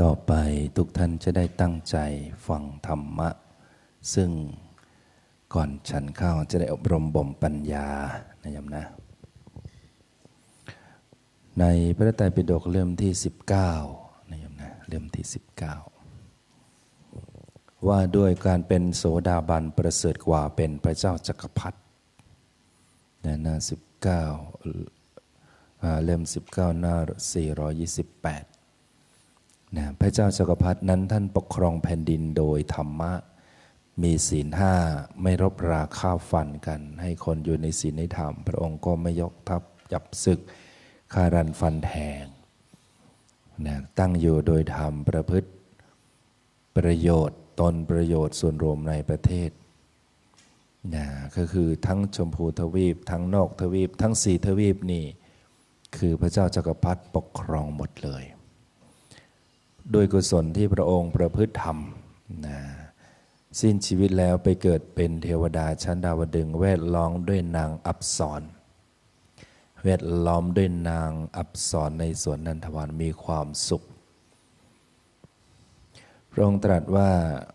ต่อไปทุกท่านจะได้ตั้งใจฟังธรรมะ ซึ่งก่อนฉันเข้าจะได้อบรมบ่มปัญญานะยมนะ ในพระไตรปิฎกเล่มที่ 19นะยมนะเล่มที่ 19 ว่าด้วยการเป็นโสดาบันประเสริฐกว่าเป็นพระเจ้าจักรพรรดินะหน้า19เล่ม 19 หน้า 428 นะพระเจ้าจักรพรรดินั้นท่านปกครองแผ่นดินโดยธรรมะ มีศีลห้าไม่รบราข้าวฟันกัน ให้คนอยู่ในศีลในธรรม พระองค์ก็ไม่ยกทัพจับศึกคารันฟันแทงนะตั้งอยู่โดยธรรมประพฤติประโยชน์ตนประโยชน์ส่วนรวมในประเทศนะก็คือทั้งชมพูทวีป ทั้งนอกทวีป ทั้งสีทวีปนี่ คือพระเจ้าจักรพรรดิปกครองหมดเลย ด้วยกุศลที่พระองค์ประพฤติธรรมนะสิ้นชีวิตแล้วไปเกิดเป็นเทวดาชั้นดาวดึงแวดล้อมด้วยนางอับสรแวดล้อมด้วยนางอับสรในสวนนันทวานมีความสุข พระองค์ตรัสว่า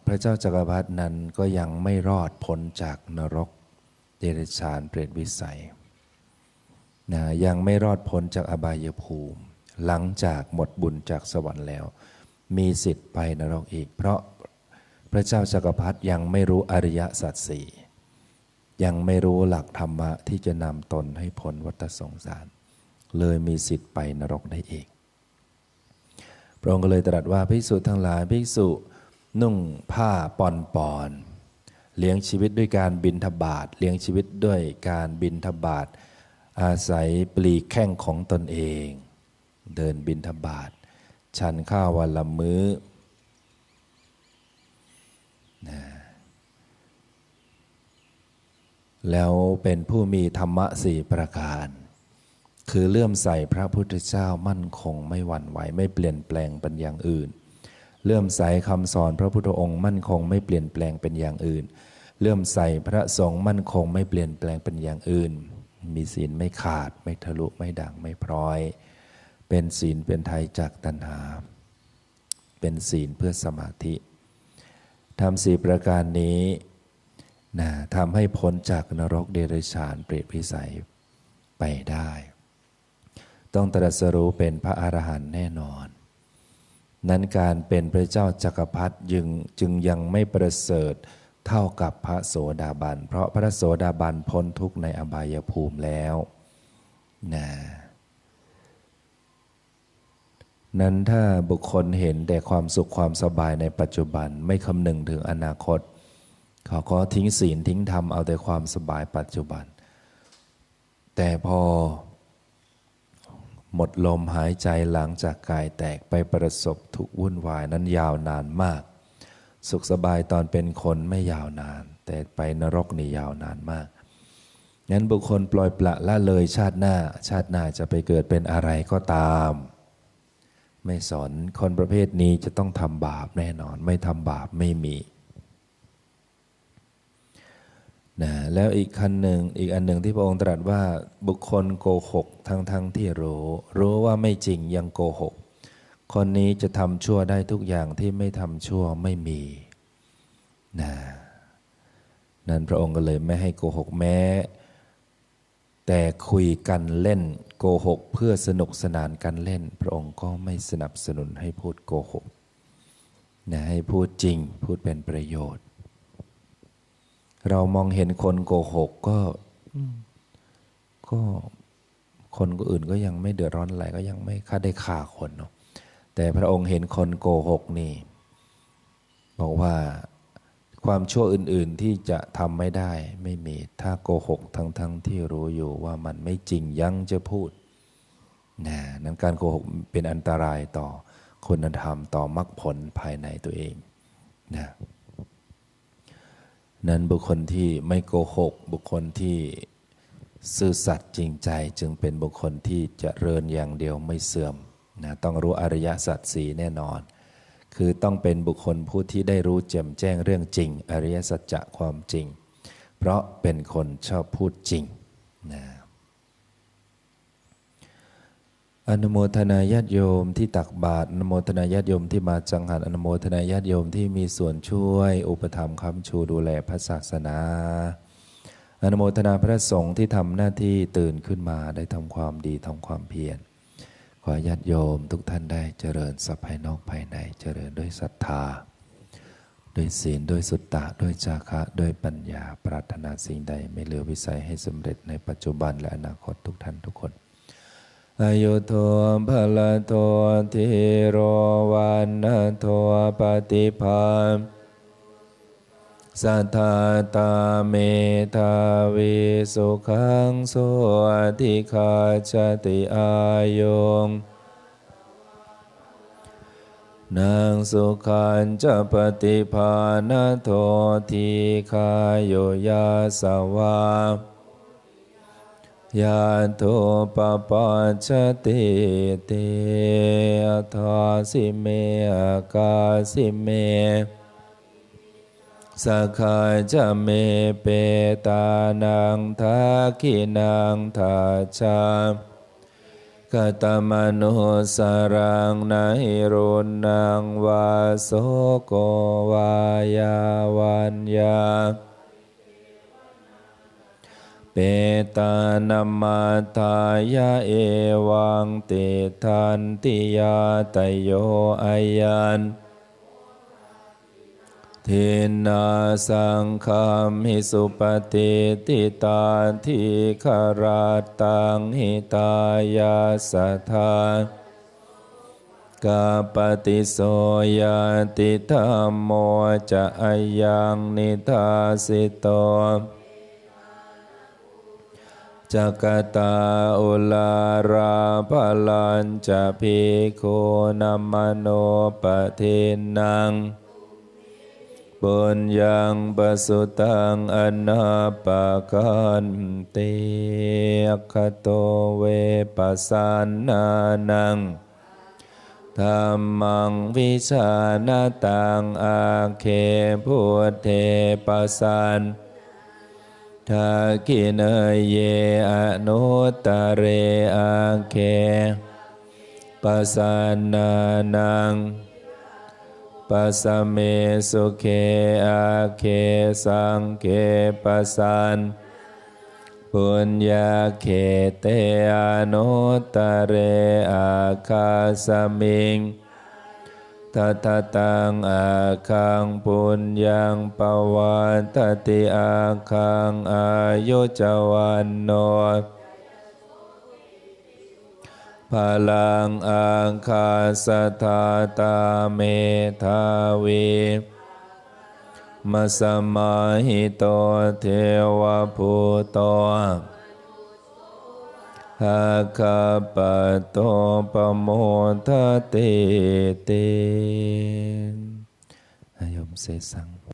พระเจ้าจักรพรรดินั้นก็ยังไม่รอดพ้นจากนรกเดรัจฉานเปรตวิสัยนะยังไม่รอดพ้นจากอบายภูมิ หลังจากหมดบุญจากสวรรค์แล้ว มีสิทธิ์ไปนรกอีก เพราะพระเจ้าจักรพรรดิยังไม่รู้อริยสัจสี่ยังไม่รู้หลักธรรมะที่จะนำตนให้พ้นวัฏสงสาร เลยมีสิทธิ์ไปนรกได้เองพระองค์ก็เลยตรัสว่าภิกษุทั้งหลายภิกษุนุ่งผ้าปอนปอนเลี้ยงชีวิตด้วยการบินทบาทเลี้ยงชีวิตด้วยการบินทบาทอาศัยปลีแข้งของตนเอง เดินบินทบาท ฉันข้าววันละมื้อนะแล้วเป็นผู้มีธรรมะสี่ประการ คือเลื่อมใส่พระพุทธเจ้ามั่นคงไม่หวั่นไหวไม่เปลี่ยนแปลงเป็นอย่างอื่น เลื่อมใสคำสอนพระพุทธองค์มั่นคงไม่เปลี่ยนแปลงเป็นอย่างอื่น เลื่อมใสพระสงฆ์มั่นคงไม่เปลี่ยนแปลงเป็นอย่างอื่น มีศีลไม่ขาดไม่ทะลุไม่ด่างไม่พร้อย เป็นศีลเป็นไทยจากตัณหา เป็นศีลเพื่อสมาธิทำสี่ประการนี้นะทำให้พ้นจากนรกเดรัจฉานเปรตพิสัยไปได้ ต้องตรัสรู้เป็นพระอรหันต์แน่นอน นั้นการเป็นพระเจ้าจักรพรรดิจึงจึงยังไม่ประเสริฐเท่ากับพระโสดาบัน เพราะพระโสดาบันพ้นทุกข์ในอบายภูมิแล้วนะ นั้นถ้าบุคคลเห็นแต่ความสุขความสบายในปัจจุบันไม่คำนึงถึงอนาคต เขาก็ทิ้งศีลทิ้งธรรมเอาแต่ความสบายปัจจุบัน แต่พอ หมดลมหายใจหลังจากกายแตกไปประสบทุกวุ่นวายนั้นยาวนานมาก สุขสบายตอนเป็นคนไม่ยาวนาน แต่ไปนรกนี่ยาวนานมากงั้นบุคคลปล่อยปละละเลยชาติหน้า ชาติหน้าจะไปเกิดเป็นอะไรก็ตาม ไม่สอนคนประเภทนี้จะต้องทำบาปแน่นอน ไม่ทำบาปไม่มีนะแล้วอีกคันหนึ่งอีกอันหนึ่งที่พระองค์ตรัสว่าบุคคลโกหกทั้งทั้งที่รู้ รู้ว่าไม่จริงยังโกหก คนนี้จะทำชั่วได้ทุกอย่างที่ไม่ทำชั่วไม่มีนะนั้นพระองค์ก็เลยไม่ให้โกหกแม้ แต่คุยกันเล่นโกหก เพื่อสนุกสนานกันเล่น พระองค์ก็ไม่สนับสนุนให้พูดโกหกนะให้พูดจริงพูดเป็นประโยชน์ เรามองเห็นคนโกหกก็ก็คนก็อื่นก็ยังไม่เดือดร้อนอะไรก็ยังไม่ค่าได้ฆ่าคนเนาะแต่พระองค์เห็นคนโกหกนี่ บอกว่า ความชั่วอื่น ๆ ที่จะทำไม่ได้ไม่มี ถ้าโกหกทั้งๆทที่รู้อยู่ว่ามันไม่จริงยังจะพูดนะนั้นการโกหกเป็นอันตรายต่อคุณธรรมต่อมรรคผลภายในตัวเองนะนั้นบุคคลที่ไม่โกหก บุคคลที่ซื่อสัตย์จริงใจจึงเป็นบุคคลที่จะเริญอย่างเดียวไม่เสื่อมนะต้องรู้อริยสัจสีแน่นอน คือต้องเป็นบุคคลผู้ที่ได้รู้แจ่มแจ้งเรื่องจริง อริยสัจจะความจริง เพราะเป็นคนชอบพูดจริงนะอนุโมทนาญาติโยมที่ตักบาตรอนุโมทนาญาติโยมที่มาจังหันอนุโมทนาญาติโยมที่มีส่วนช่วย อุปถัมภ์คำชูดูแลพระศาสนา อนุโมทนาพระสงฆ์ที่ทำหน้าที่ตื่นขึ้นมาได้ทำความดีทำความเพียร ขอญาติโยมทุกท่านได้เจริญสัพภายนอกภายในเจริญด้วยศรัทธา ด้วยศีลด้วยสุตตะด้วยจาคะด้วยปัญญาปรารถนาสิ่งใดไม่เหลือวิสัยให้สำเร็จในปัจจุบันและอนาคตทุกท่านทุกคนอายุโทภลโททิโรวันโทปฏิภาณ สัทธาตาเมทาวิสุขังโสอธิคาชติอายงนางสุขันจะปฏิภาณโททีคายโยยาสวายาโทปปัจติเตอัทาสิเมอากาสิเม สกขายจะเมเปตานังทักินังทัจจากตมโนสรังนาหิรุนังวาโสโกวายาวันยาเปตานามาทายาเอวังติทันติยาตโยอายัน ทินาสังคามิสุปฏิติตาทิคาราตังหิตายาสัทธากาปฏิโสยติธรรมโมจะอายังนิทาสิโตจักตาอุลาราภลันจะพิโคนัมโนปะเทนัง ปุญญังปสุตังอนาปะกันเตคโตเวปัสสานานังธรรมังวิชานาตังอาเคพุทเทปัสสันทากินเยอนุตเรอาเคปัสสานานัง ปัสเมสุเคอาเคสังเคปัสสันปุญญาเขเตอนุตเรอาคาสมิงทัตตังอาคังปุญญังปวันตติอาคังอายุจวันโน พลังอังคาสธาตาเมทาวีมัสมาหิโตเทวภูโตหาคาปโตปโมทะเตเตยมเสสัง